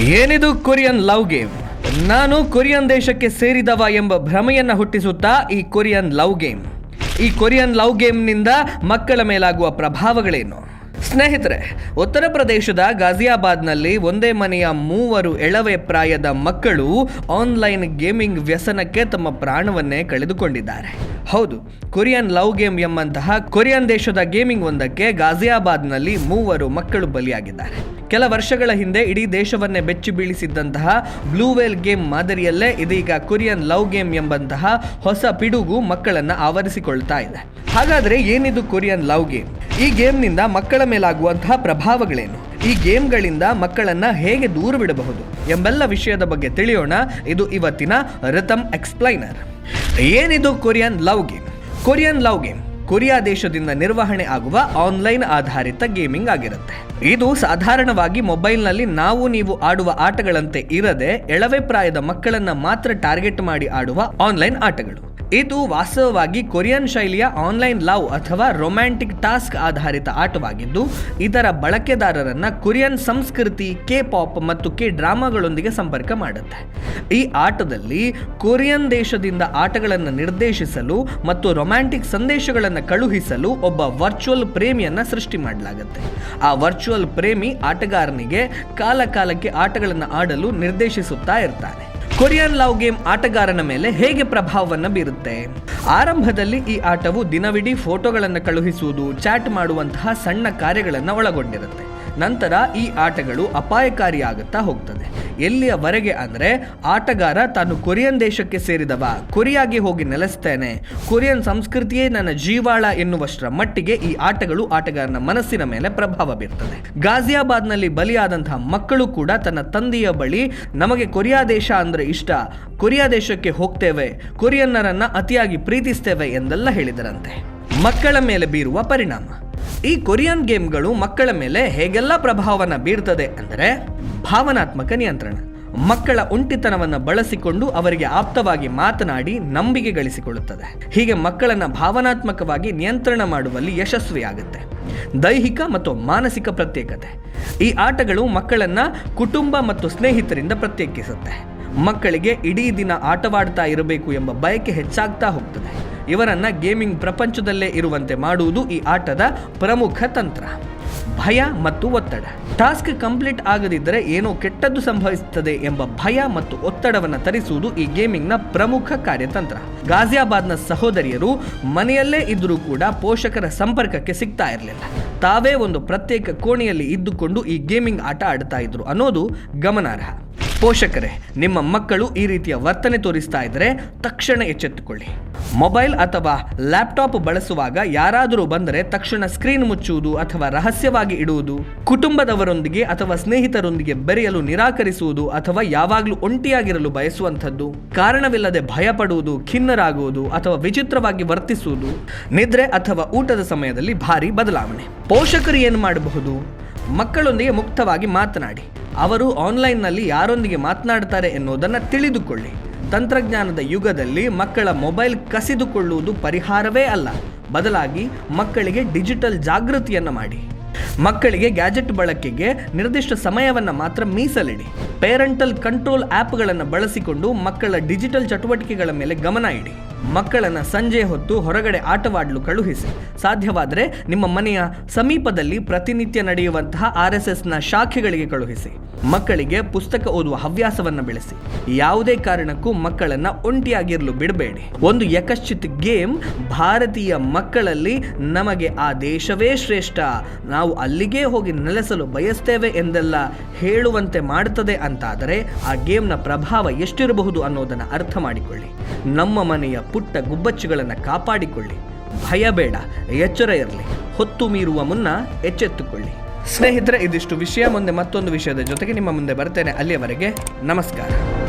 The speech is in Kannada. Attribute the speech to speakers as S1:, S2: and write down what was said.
S1: ಏನಿದು ಕೊರಿಯನ್ ಲವ್ ಗೇಮ್? ನಾನು ಕೊರಿಯನ್ ದೇಶಕ್ಕೆ ಸೇರಿದವ ಎಂಬ ಭ್ರಮೆಯನ್ನು ಹುಟ್ಟಿಸುತ್ತಾ ಈ ಕೊರಿಯನ್ ಲವ್ ಗೇಮ್. ಈ ಕೊರಿಯನ್ ಲವ್ ಗೇಮ್ನಿಂದ ಮಕ್ಕಳ ಮೇಲಾಗುವ ಪ್ರಭಾವಗಳೇನು? ಸ್ನೇಹಿತರೆ, ಉತ್ತರ ಪ್ರದೇಶದ ಗಾಜಿಯಾಬಾದ್ನಲ್ಲಿ ಒಂದೇ ಮನೆಯ ಮೂವರು ಎಳವೆ ಪ್ರಾಯದ ಮಕ್ಕಳು ಆನ್ಲೈನ್ ಗೇಮಿಂಗ್ ವ್ಯಸನಕ್ಕೆ ತಮ್ಮ ಪ್ರಾಣವನ್ನೇ ಕಳೆದುಕೊಂಡಿದ್ದಾರೆ. ಹೌದು, ಕೊರಿಯನ್ ಲವ್ ಗೇಮ್ ಎಂಬಂತಹ ಕೊರಿಯನ್ ದೇಶದ ಗೇಮಿಂಗ್ ಒಂದಕ್ಕೆ ಗಾಜಿಯಾಬಾದ್ನಲ್ಲಿ ಮೂವರು ಮಕ್ಕಳು ಬಲಿಯಾಗಿದ್ದಾರೆ. ಕೆಲ ವರ್ಷಗಳ ಹಿಂದೆ ಇಡೀ ದೇಶವನ್ನೇ ಬೆಚ್ಚಿ ಬೀಳಿಸಿದ್ದಂತಹ ಬ್ಲೂವೇಲ್ ಗೇಮ್ ಮಾದರಿಯಲ್ಲೇ ಇದೀಗ ಕೊರಿಯನ್ ಲವ್ ಗೇಮ್ ಎಂಬಂತಹ ಹೊಸ ಪಿಡುಗು ಮಕ್ಕಳನ್ನು ಆವರಿಸಿಕೊಳ್ತಾ ಇದೆ. ಹಾಗಾದ್ರೆ ಏನಿದು ಕೊರಿಯನ್ ಲವ್ ಗೇಮ್? ಈ ಗೇಮ್ನಿಂದ ಮಕ್ಕಳ ಮೇಲಾಗುವಂತಹ ಪ್ರಭಾವಗಳೇನು? ಈ ಗೇಮ್ಗಳಿಂದ ಮಕ್ಕಳನ್ನ ಹೇಗೆ ದೂರ ಬಿಡಬಹುದು ಎಂಬೆಲ್ಲ ವಿಷಯದ ಬಗ್ಗೆ ತಿಳಿಯೋಣ. ಇದು ಇವತ್ತಿನ ರಿತಮ್ ಎಕ್ಸ್ಪ್ಲೈನರ್. ಏನಿದು Korean love game? Korean love game Korea ದೇಶದಿಂದ ನಿರ್ವಹಣೆ ಆಗುವ ಆನ್ಲೈನ್ ಆಧಾರಿತ ಗೇಮಿಂಗ್ ಆಗಿರುತ್ತೆ. ಇದು ಸಾಧಾರಣವಾಗಿ ಮೊಬೈಲ್ನಲ್ಲಿ ನಾವು ನೀವು ಆಡುವ ಆಟಗಳಂತೆ ಇರದೆ ಎಳವೆ ಪ್ರಾಯದ ಮಕ್ಕಳನ್ನ ಮಾತ್ರ ಟಾರ್ಗೆಟ್ ಮಾಡಿ ಆಡುವ ಆನ್ಲೈನ್ ಆಟಗಳು. ಇದು ವಾಸ್ತವವಾಗಿ ಕೊರಿಯನ್ ಶೈಲಿಯ ಆನ್ಲೈನ್ ಲವ್ ಅಥವಾ ರೊಮ್ಯಾಂಟಿಕ್ ಟಾಸ್ಕ್ ಆಧಾರಿತ ಆಟವಾಗಿದ್ದು, ಇದರ ಬಳಕೆದಾರರನ್ನ ಕೊರಿಯನ್ ಸಂಸ್ಕೃತಿ ಕೆ ಪಾಪ್ ಮತ್ತು ಕೆ ಡ್ರಾಮಾಗಳೊಂದಿಗೆ ಸಂಪರ್ಕ ಮಾಡುತ್ತೆ. ಈ ಆಟದಲ್ಲಿ ಕೊರಿಯನ್ ದೇಶದಿಂದ ಆಟಗಳನ್ನು ನಿರ್ದೇಶಿಸಲು ಮತ್ತು ರೊಮ್ಯಾಂಟಿಕ್ ಸಂದೇಶಗಳನ್ನು ಕಳುಹಿಸಲು ಒಬ್ಬ ವರ್ಚುವಲ್ ಪ್ರೇಮಿಯನ್ನು ಸೃಷ್ಟಿ ಮಾಡಲಾಗುತ್ತೆ. ಆ ವರ್ಚುವಲ್ ಪ್ರೇಮಿ ಆಟಗಾರನಿಗೆ ಕಾಲ ಕಾಲಕ್ಕೆ ಆಟಗಳನ್ನು ಆಡಲು ನಿರ್ದೇಶಿಸುತ್ತಾ ಇರ್ತಾನೆ. ಕೊರಿಯನ್ ಲವ್ ಗೇಮ್ ಆಟಗಾರನ ಮೇಲೆ ಹೇಗೆ ಪ್ರಭಾವವನ್ನು ಬೀರುತ್ತೆ? ಆರಂಭದಲ್ಲಿ ಈ ಆಟವು ದಿನವಿಡೀ ಫೋಟೋಗಳನ್ನು ಕಳುಹಿಸುವುದು, ಚಾಟ್ ಮಾಡುವಂತಹ ಸಣ್ಣ ಕಾರ್ಯಗಳನ್ನು ಒಳಗೊಂಡಿರುತ್ತೆ. ನಂತರ ಈ ಆಟಗಳು ಅಪಾಯಕಾರಿಯಾಗುತ್ತಾ ಹೋಗ್ತದೆ. ಎಲ್ಲಿಯವರೆಗೆ ಅಂದರೆ ಆಟಗಾರ ತಾನು ಕೊರಿಯನ್ ದೇಶಕ್ಕೆ ಸೇರಿದವ, ಕೊರಿಯಾಗೆ ಹೋಗಿ ನೆಲೆಸ್ತೇನೆ, ಕೊರಿಯನ್ ಸಂಸ್ಕೃತಿಯೇ ನನ್ನ ಜೀವಾಳ ಎನ್ನುವಷ್ಟರ ಮಟ್ಟಿಗೆ ಈ ಆಟಗಳು ಆಟಗಾರನ ಮನಸ್ಸಿನ ಮೇಲೆ ಪ್ರಭಾವ ಬೀರ್ತದೆ. ಗಾಜಿಯಾಬಾದ್ನಲ್ಲಿ ಬಲಿಯಾದಂತಹ ಮಕ್ಕಳು ಕೂಡ ತನ್ನ ತಂದೆಯ ಬಳಿ, ನಮಗೆ ಕೊರಿಯಾ ದೇಶ ಅಂದ್ರೆ ಇಷ್ಟ, ಕೊರಿಯಾ ದೇಶಕ್ಕೆ ಹೋಗ್ತೇವೆ, ಕೊರಿಯನ್ನರನ್ನ ಅತಿಯಾಗಿ ಪ್ರೀತಿಸ್ತೇವೆ ಎಂದೆಲ್ಲ ಹೇಳಿದರಂತೆ. ಮಕ್ಕಳ ಮೇಲೆ ಬೀರುವ ಪರಿಣಾಮ. ಈ ಕೊರಿಯನ್ ಗೇಮ್ಗಳು ಮಕ್ಕಳ ಮೇಲೆ ಹೇಗೆಲ್ಲ ಪ್ರಭಾವವನ್ನು ಬೀರ್ತದೆ ಅಂದರೆ ಭಾವನಾತ್ಮಕ ನಿಯಂತ್ರಣ. ಮಕ್ಕಳ ಒಂಟಿತನವನ್ನು ಬಳಸಿಕೊಂಡು ಅವರಿಗೆ ಆಪ್ತವಾಗಿ ಮಾತನಾಡಿ ನಂಬಿಕೆ ಗಳಿಸಿಕೊಳ್ಳುತ್ತದೆ. ಹೀಗೆ ಮಕ್ಕಳನ್ನು ಭಾವನಾತ್ಮಕವಾಗಿ ನಿಯಂತ್ರಣ ಮಾಡುವಲ್ಲಿ ಯಶಸ್ವಿಯಾಗುತ್ತೆ. ದೈಹಿಕ ಮತ್ತು ಮಾನಸಿಕ ಪ್ರತ್ಯೇಕತೆ. ಈ ಆಟಗಳು ಮಕ್ಕಳನ್ನು ಕುಟುಂಬ ಮತ್ತು ಸ್ನೇಹಿತರಿಂದ ಪ್ರತ್ಯೇಕಿಸುತ್ತೆ. ಮಕ್ಕಳಿಗೆ ಇಡೀ ದಿನ ಆಟವಾಡ್ತಾ ಇರಬೇಕು ಎಂಬ ಬಯಕೆ ಹೆಚ್ಚಾಗ್ತಾ ಹೋಗ್ತದೆ. ಇವರನ್ನ ಗೇಮಿಂಗ್ ಪ್ರಪಂಚದಲ್ಲೇ ಇರುವಂತೆ ಮಾಡುವುದು ಈ ಆಟದ ಪ್ರಮುಖ ತಂತ್ರ. ಭಯ ಮತ್ತು ಒತ್ತಡ. ಟಾಸ್ಕ್ ಕಂಪ್ಲೀಟ್ ಆಗದಿದ್ದರೆ ಏನೋ ಕೆಟ್ಟದ್ದು ಸಂಭವಿಸುತ್ತದೆ ಎಂಬ ಭಯ ಮತ್ತು ಒತ್ತಡವನ್ನು ತರಿಸುವುದು ಈ ಗೇಮಿಂಗ್ನ ಪ್ರಮುಖ ಕಾರ್ಯತಂತ್ರ. ಗಾಜಿಯಾಬಾದ್ನ ಸಹೋದರಿಯರು ಮನೆಯಲ್ಲೇ ಇದ್ದರೂ ಕೂಡ ಪೋಷಕರ ಸಂಪರ್ಕಕ್ಕೆ ಸಿಗ್ತಾ ಇರಲಿಲ್ಲ. ತಾವೇ ಒಂದು ಪ್ರತ್ಯೇಕ ಕೋಣೆಯಲ್ಲಿ ಇದ್ದುಕೊಂಡು ಈ ಗೇಮಿಂಗ್ ಆಟ ಆಡ್ತಾ ಇದ್ರು ಅನ್ನೋದು ಗಮನಾರ್ಹ. ಪೋಷಕರೇ, ನಿಮ್ಮ ಮಕ್ಕಳು ಈ ರೀತಿಯ ವರ್ತನೆ ತೋರಿಸ್ತಾ ಇದ್ದರೆ ತಕ್ಷಣ ಎಚ್ಚೆತ್ತುಕೊಳ್ಳಿ. ಮೊಬೈಲ್ ಅಥವಾ ಲ್ಯಾಪ್ಟಾಪ್ ಬಳಸುವಾಗ ಯಾರಾದರೂ ಬಂದರೆ ತಕ್ಷಣ ಸ್ಕ್ರೀನ್ ಮುಚ್ಚುವುದು ಅಥವಾ ರಹಸ್ಯವಾಗಿ ಇಡುವುದು, ಕುಟುಂಬದವರೊಂದಿಗೆ ಅಥವಾ ಸ್ನೇಹಿತರೊಂದಿಗೆ ಬೆರೆಯಲು ನಿರಾಕರಿಸುವುದು ಅಥವಾ ಯಾವಾಗಲೂ ಒಂಟಿಯಾಗಿರಲು ಬಯಸುವಂಥದ್ದು, ಕಾರಣವಿಲ್ಲದೆ ಭಯಪಡುವುದು, ಖಿನ್ನರಾಗುವುದು ಅಥವಾ ವಿಚಿತ್ರವಾಗಿ ವರ್ತಿಸುವುದು, ನಿದ್ರೆ ಅಥವಾ ಊಟದ ಸಮಯದಲ್ಲಿ ಭಾರಿ ಬದಲಾವಣೆ. ಪೋಷಕರು ಏನು ಮಾಡಬಹುದು? ಮಕ್ಕಳೊಂದಿಗೆ ಮುಕ್ತವಾಗಿ ಮಾತನಾಡಿ. ಅವರು ಆನ್ಲೈನ್ನಲ್ಲಿ ಯಾರೊಂದಿಗೆ ಮಾತನಾಡ್ತಾರೆ ಎನ್ನುವುದನ್ನು ತಿಳಿದುಕೊಳ್ಳಿ. ತಂತ್ರಜ್ಞಾನದ ಯುಗದಲ್ಲಿ ಮಕ್ಕಳ ಮೊಬೈಲ್ ಕಸಿದುಕೊಳ್ಳುವುದು ಪರಿಹಾರವೇ ಅಲ್ಲ. ಬದಲಾಗಿ ಮಕ್ಕಳಿಗೆ ಡಿಜಿಟಲ್ ಜಾಗೃತಿಯನ್ನು ಮಾಡಿ. ಮಕ್ಕಳಿಗೆ ಗ್ಯಾಜೆಟ್ ಬಳಕೆಗೆ ನಿರ್ದಿಷ್ಟ ಸಮಯವನ್ನು ಮಾತ್ರ ಮೀಸಲಿಡಿ. ಪೇರೆಂಟಲ್ ಕಂಟ್ರೋಲ್ ಆ್ಯಪ್ಗಳನ್ನು ಬಳಸಿಕೊಂಡು ಮಕ್ಕಳ ಡಿಜಿಟಲ್ ಚಟುವಟಿಕೆಗಳ ಮೇಲೆ ಗಮನ ಇಡಿ. ಮಕ್ಕಳನ್ನು ಸಂಜೆ ಹೊತ್ತು ಹೊರಗಡೆ ಆಟವಾಡಲು ಕಳುಹಿಸಿ. ಸಾಧ್ಯವಾದರೆ ನಿಮ್ಮ ಮನೆಯ ಸಮೀಪದಲ್ಲಿ ಪ್ರತಿನಿತ್ಯ ನಡೆಯುವಂತಹ ಆರ್ ಎಸ್ ಎಸ್ನ ಶಾಖೆಗಳಿಗೆ ಕಳುಹಿಸಿ. ಮಕ್ಕಳಿಗೆ ಪುಸ್ತಕ ಓದುವ ಹವ್ಯಾಸವನ್ನು ಬೆಳೆಸಿ. ಯಾವುದೇ ಕಾರಣಕ್ಕೂ ಮಕ್ಕಳನ್ನ ಒಂಟಿಯಾಗಿರಲು ಬಿಡಬೇಡಿ. ಒಂದು ಯಕಶ್ಚಿತ್ ಗೇಮ್ ಭಾರತೀಯ ಮಕ್ಕಳಲ್ಲಿ ನಮಗೆ ಆ ದೇಶವೇ ಶ್ರೇಷ್ಠ. ನಾವು ಅಲ್ಲಿಗೆ ಹೋಗಿ ನೆಲೆಸಲು ಬಯಸ್ತೇವೆ ಎಂದೆಲ್ಲ ಹೇಳುವಂತೆ ಮಾಡುತ್ತದೆ ಅಂತಾದರೆ ಆ ಗೇಮ್ನ ಪ್ರಭಾವ ಎಷ್ಟಿರಬಹುದು ಅನ್ನೋದನ್ನು ಅರ್ಥ ಮಾಡಿಕೊಳ್ಳಿ. ನಮ್ಮ ಮನೆಯ ಪುಟ್ಟ ಗುಬ್ಬಚ್ಚುಗಳನ್ನು ಕಾಪಾಡಿಕೊಳ್ಳಿ. ಭಯ ಬೇಡ, ಎಚ್ಚರ ಇರಲಿ. ಹೊತ್ತು ಮೀರುವ ಮುನ್ನ ಎಚ್ಚೆತ್ತುಕೊಳ್ಳಿ. ಸ್ನೇಹಿತರೆ, ಇದಿಷ್ಟು ವಿಷಯ. ಮುಂದೆ ಮತ್ತೊಂದು ವಿಷಯದ ಜೊತೆಗೆ ನಿಮ್ಮ ಮುಂದೆ ಬರ್ತೇನೆ. ಅಲ್ಲಿಯವರೆಗೆ ನಮಸ್ಕಾರ.